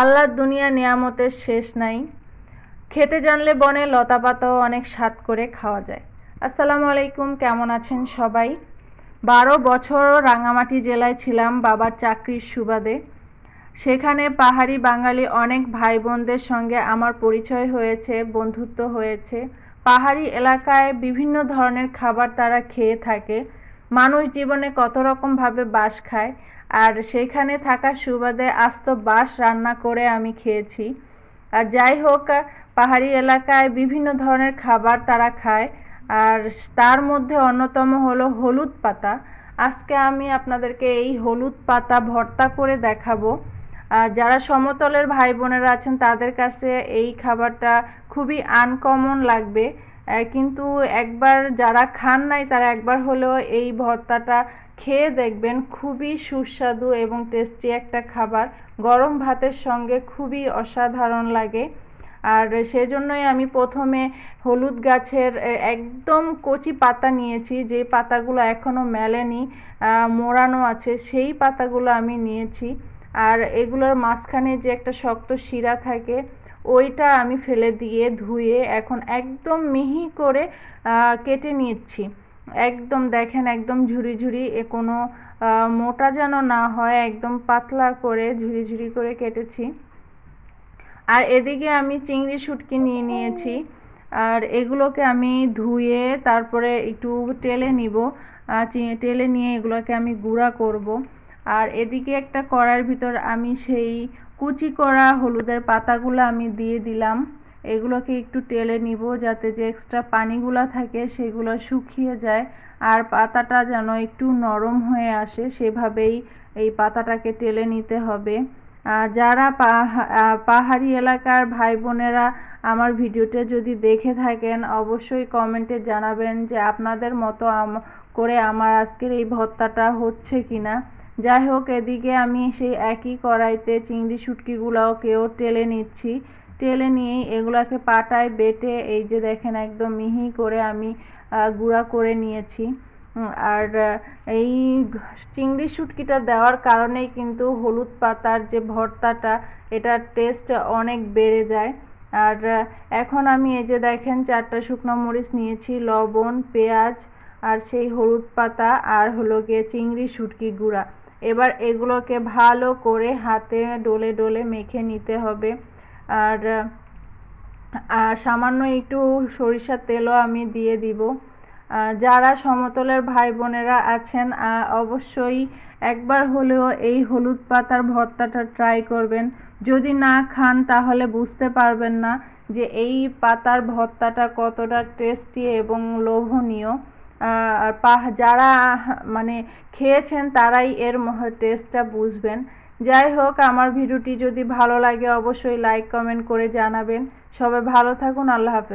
আল্লাহর দুনিয়া নিয়ামতের শেষ নাই। খেতে জানলে বনে লতা পাতাও অনেক স্বাদ করে খাওয়া যায়। আসসালামু আলাইকুম, কেমন আছেন সবাই? বারো বছর রাঙামাটি জেলায় ছিলাম, বাবার চাকরির সুবাদে। সেখানে পাহাড়ি বাঙালি অনেক ভাই বোনদের সঙ্গে আমার পরিচয় হয়েছে, বন্ধুত্ব হয়েছে। পাহাড়ি এলাকায় বিভিন্ন ধরনের খাবার তারা খেয়ে থাকে। মানুষ জীবনে কত রকমভাবে বাস খায়, আর সেখানে থাকার সুবাদে আস্ত বাস রান্না করে আমি খেয়েছি। আর যাই হোক, পাহাড়ি এলাকায় বিভিন্ন ধরনের খাবার তারা খায়, আর তার মধ্যে অন্যতম হলো হলুদ পাতা। আজকে আমি আপনাদেরকে এই হলুদ পাতা ভর্তা করে দেখাবো। যারা সমতলের ভাই বোনেরা আছেন, তাদের কাছে এই খাবারটা খুবই আনকমন লাগবে। কিন্তু একবার যারা খান নাই, তারা একবার হলেও এই ভর্তাটা খেয়ে দেখবেন, খুবই সুস্বাদু এবং টেস্টি একটা খাবার। গরম ভাতের সঙ্গে খুবই অসাধারণ লাগে। আর সেজন্যই আমি প্রথমে হলুদ গাছের একদম কচি পাতা নিয়েছি, যে পাতাগুলো এখনও মেলেনি মোড়ানো আছে, সেই পাতাগুলো আমি নিয়েছি। আর এগুলোর মাঝখানে যে একটা শক্ত শিরা থাকে ওইটা আমি ফেলে দিয়ে ধুয়ে এখন একদম মিহি করে কেটে নিচ্ছি। একদম দেখেন, একদম ঝুরি ঝুরি এ কোনো মোটা যেন না হয়, একদম পাতলা করে ঝুরি ঝুরি করে কেটেছি। আর এদিকে আমি চিংড়ি শুটকি নিয়ে নিয়েছি। আর এগুলোকে আমি ধুয়ে তারপরে একটু টেলে নিব। টেলে নিয়ে এগুলোকে আমি গুঁড়া করব। আর এদিকে একটা কড়ার ভিতর আমি সেই কুচি করা হলুদের পাতাগুলো আমি দিয়ে দিলাম। এগুলোকে একটু টেলে নিব যাতে যে এক্সট্রা পানিগুলো থাকে সেগুলো শুকিয়ে যায়। আর পাতাটা যেন একটু নরম হয়ে আসে সেভাবেই এই পাতাটাকে টেলে নিতে হবে। যারা পাহাড়ি এলাকার ভাই বোনেরা আমার ভিডিওটা যদি দেখে থাকেন, অবশ্যই কমেন্টে জানাবেন যে আপনাদের মতো করে আমার আজকের এই ভর্তাটা হচ্ছে কি না যাই হোক এদিকে আমি সেই একই কড়াইতে চিংড়ি শুটকিগুলোকেও টেলে নিচ্ছি। টেলে নিয়ে এগুলাকে পাটায় বেটে এই যে দেখেন একদম মিহি করে আমি গুঁড়া করে নিয়েছি। আর এই চিংড়ি শুটকিটা দেওয়ার কারণেই কিন্তু হলুদ পাতার যে ভর্তাটা, এটার টেস্ট অনেক বেড়ে যায়। আর এখন আমি এই যে দেখেন চারটা শুকনো মরিচ নিয়েছি, লবণ, পেঁয়াজ, আর সেই হলুদ পাতা, আর হলো গিয়ে চিংড়ি শুটকি গুঁড়া। এবার এগুলোকে ভালো করে হাতে ডলে ডলে মেখে নিতে হবে। আর সামান্য একটু সরিষার তেলও আমি দিয়ে দিব। যারা সমতলের ভাই বোনেরা আছেন অবশ্যই একবার হলেও এই হলুদ পাতার ভর্তাটা ট্রাই করবেন। যদি না খান, তাহলে বুঝতে পারবেন না যে এই পাতার ভর্তাটা কতটা টেস্টি এবং লোভনীয়। আর পাহ যারা মানে খেয়েছেন তারাই এর টেস্টটা বুঝবেন। যাই হোক, আমার ভিডিওটি যদি ভালো লাগে, অবশ্যই লাইক কমেন্ট করে জানাবেন। সবাই ভালো থাকুন, আল্লাহ হাফেজ।